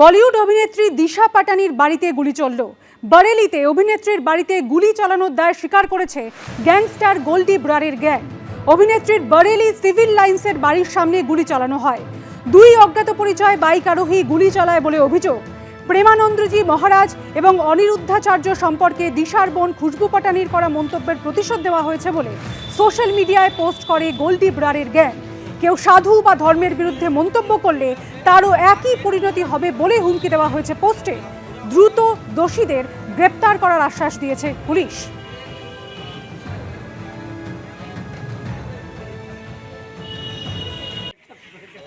বলিউড অভিনেত্রী দিশা পাটানির বাড়িতে গুলি চলল। বরেলিতে অভিনেত্রীর বাড়িতে গুলি চালানোর দায় স্বীকার করেছে গ্যাংস্টার গোল্ডি ব্রারের গ্যাং। অভিনেত্রীর বরেলি সিভিল লাইন্সের বাড়ির সামনে গুলি চালানো হয়। দুই অজ্ঞাত পরিচয় বাইক আরোহী গুলি চালায় বলে অভিযোগ। প্রেমানন্দজি মহারাজ এবং অনিরুদ্ধাচার্য সম্পর্কে দিশার বোন খুশবু পাটানির করা মন্তব্যের প্রতিশোধ দেওয়া হয়েছে বলে সোশ্যাল মিডিয়ায় পোস্ট করে গোল্ডি ব্রারের গ্যাং। কেউ সাধু বা ধর্মের বিরুদ্ধে মন্তব্য করলে তারও একই পরিণতি হবে বলে হুমকি দেওয়া হয়েছে পোস্টে দ্রুত দোষীদের গ্রেপ্তার করার আশ্বাস দিয়েছে পুলিশ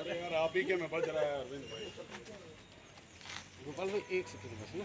अरे यार आप ही क्या मैं बच रहा है अरविंद भाई गोपाल भाई एक सेकंड बस ना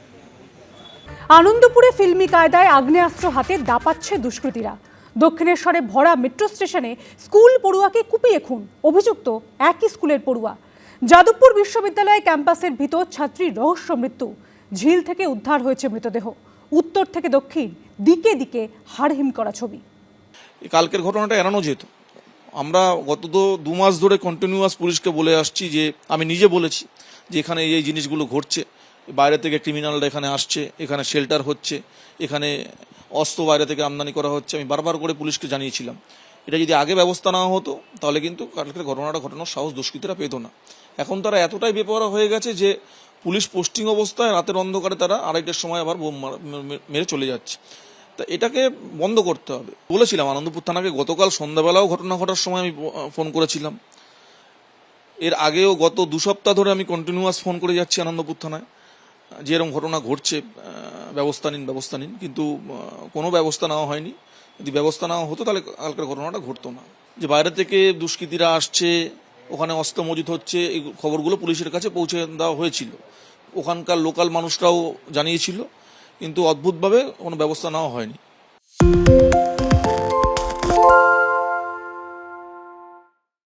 আনন্দপুরে ফিল্মি কায়দায় আগ্নেয়াস্ত্র হাতে দাপাচ্ছে দুষ্কৃতীরা। দক্ষিণেশ্বরে ভরা মেট্রো স্টেশনে স্কুল পড়ুয়াকে কুপিয়ে খুন, অভিযুক্ত একই স্কুলের পড়ুয়া। যাদবপুর বিশ্ববিদ্যালয় ক্যাম্পাসের ভিতর ছাত্রীর রহস্য মৃত্যু, ঝিল থেকে উদ্ধার হয়েছে মৃতদেহ, উত্তর থেকে দক্ষিণ, দিকে দিকে হাড়হিম করা ছবি। কালকের ঘটনাটা এড়ানো যেত। আমরা গত দু মাস ধরে কন্টিনিউয়াস পুলিশকে বলে আসছি যে, আমি নিজে বলেছি যে এখানে এই জিনিসগুলো ঘটছে। বাইরে থেকে ক্রিমিনালরা এখানে আসছে, এখানে শেল্টার হচ্ছে, এখানে অস্ত্র বাইরে থেকে আমদানি করা হচ্ছে। আমি বারবার করে পুলিশকে জানিয়েছিলাম, এটা যদি আগে ব্যবস্থা নেওয়া হতো, তাহলে কিন্তু কালকের ঘটনাটা ঘটানোর সাহস দুষ্কৃতীরা পেতো না। এখন তারা এতটাই বেপরা হয়ে গেছে যে পুলিশ পোস্টিং অবস্থায় রাতের অন্ধকারে তারা আড়াইটার সময় আবার বোম মারা- মেরে চলে যাচ্ছে। তা এটাকে বন্ধ করতে হবে। বলেছিলাম, আনন্দপুর থানাকে গতকাল সন্ধ্যাবেলাও ঘটনা ঘটার সময় আমি ফোন করেছিলাম। এর আগেও গত দু সপ্তাহ ধরে আমি কন্টিনিউয়াস ফোন করে যাচ্ছি আনন্দপুর থানায়। যে এরকম ঘটনা ঘটছে ব্যবস্থা নিন ব্যবস্থা নিন। কিন্তু কোনো ব্যবস্থা নেওয়া হয়নি। যদি ব্যবস্থা নেওয়া হতো, তাহলে কালকের ঘটনাটা ঘটতো না। যে বাইরে থেকে দুষ্কৃতীরা আসছে, ওখানে অস্ত্র মজুত হচ্ছে, এই খবরগুলো পুলিশের কাছে পৌঁছে দেওয়া হয়েছিল। ওখানকার লোকাল মানুষরাও জানিয়েছিল, কিন্তু অদ্ভুতভাবে কোনো ব্যবস্থা নেওয়া হয়নি।